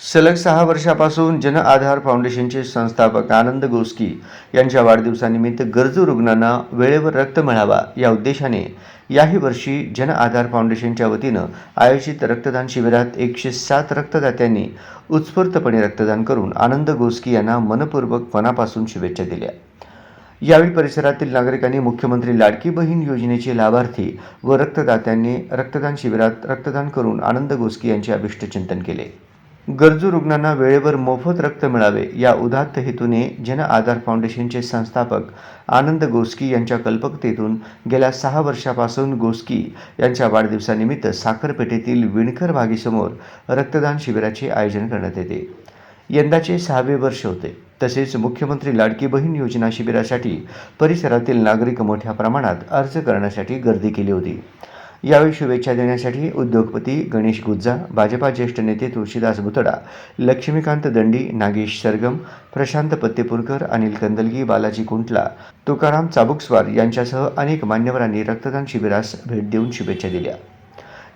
सलग सहा वर्षापासून जन आधार फाउंडेशनचे संस्थापक आनंद गोस्की यांच्या वाढदिवसानिमित्त गरजू रुग्णांना वेळेवर रक्त मिळावा या उद्देशाने याही वर्षी जन आधार फाउंडेशनच्या वतीनं आयोजित रक्तदान शिबिरात एकशे सात रक्तदात्यांनी उत्स्फूर्तपणे रक्तदान करून आनंद गोस्की यांना मनपूर्वक मनापासून शुभेच्छा दिल्या. यावेळी परिसरातील नागरिकांनी मुख्यमंत्री लाडकी बहीण योजनेचे लाभार्थी व रक्तदात्यांनी रक्तदान शिबिरात रक्तदान करून आनंद गोस्की यांचे अभिष्टचिंतन केले. गरजू रुग्णांना वेळेवर मोफत रक्त मिळावे या उदात्त हेतूने जन आधार फाउंडेशनचे संस्थापक आनंद गोस्की यांच्या कल्पकतेतून गेल्या सहा वर्षापासून गोस्की यांच्या वाढदिवसानिमित्त साखरपेठेतील विणकर बागेसमोर रक्तदान शिबिराचे आयोजन करण्यात येते. यंदाचे सहावे वर्ष होते. तसेच मुख्यमंत्री लाडकी बहीण योजना शिबिरासाठी परिसरातील नागरिक मोठ्या प्रमाणात अर्ज करण्यासाठी गर्दी केली होती. यावेळी शुभेच्छा देण्यासाठी उद्योगपती गणेश गुज्जा भाजपा ज्येष्ठ नेते तुळशीदास बुतडा लक्ष्मीकांत दंडी नागेश सरगम प्रशांत पत्तेपूरकर अनिल कंदलगी बालाजी कुंटला तुकाराम चाबुकस्वार यांच्यासह अनेक मान्यवरांनी रक्तदान शिबिरास भेट देऊन शुभेच्छा दिल्या.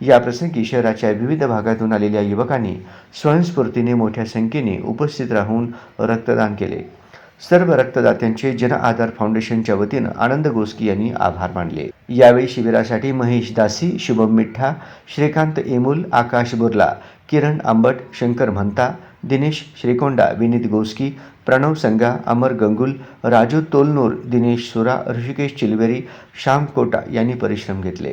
याप्रसंगी शहराच्या विविध भागातून आलेल्या युवकांनी स्वयंस्फूर्तीने मोठ्या संख्येने उपस्थित राहून रक्तदान केले. सर्व रक्तदात्यांचे जन आधार फाउंडेशनच्या वतीनं आनंद गोस्की यांनी आभार मानले. यावेळी शिबिरासाठी महेश दासी शुभम मिठ्ठा श्रीकांत एमुल आकाश बुर्ला किरण आंबट शंकर म्हणता दिनेश श्रीकोंडा विनीत गोस्की प्रणव संगा अमर गंगुल राजू तोलनूर दिनेश सुरा ऋषिकेश चिलवेरी श्याम कोटा यांनी परिश्रम घेतले.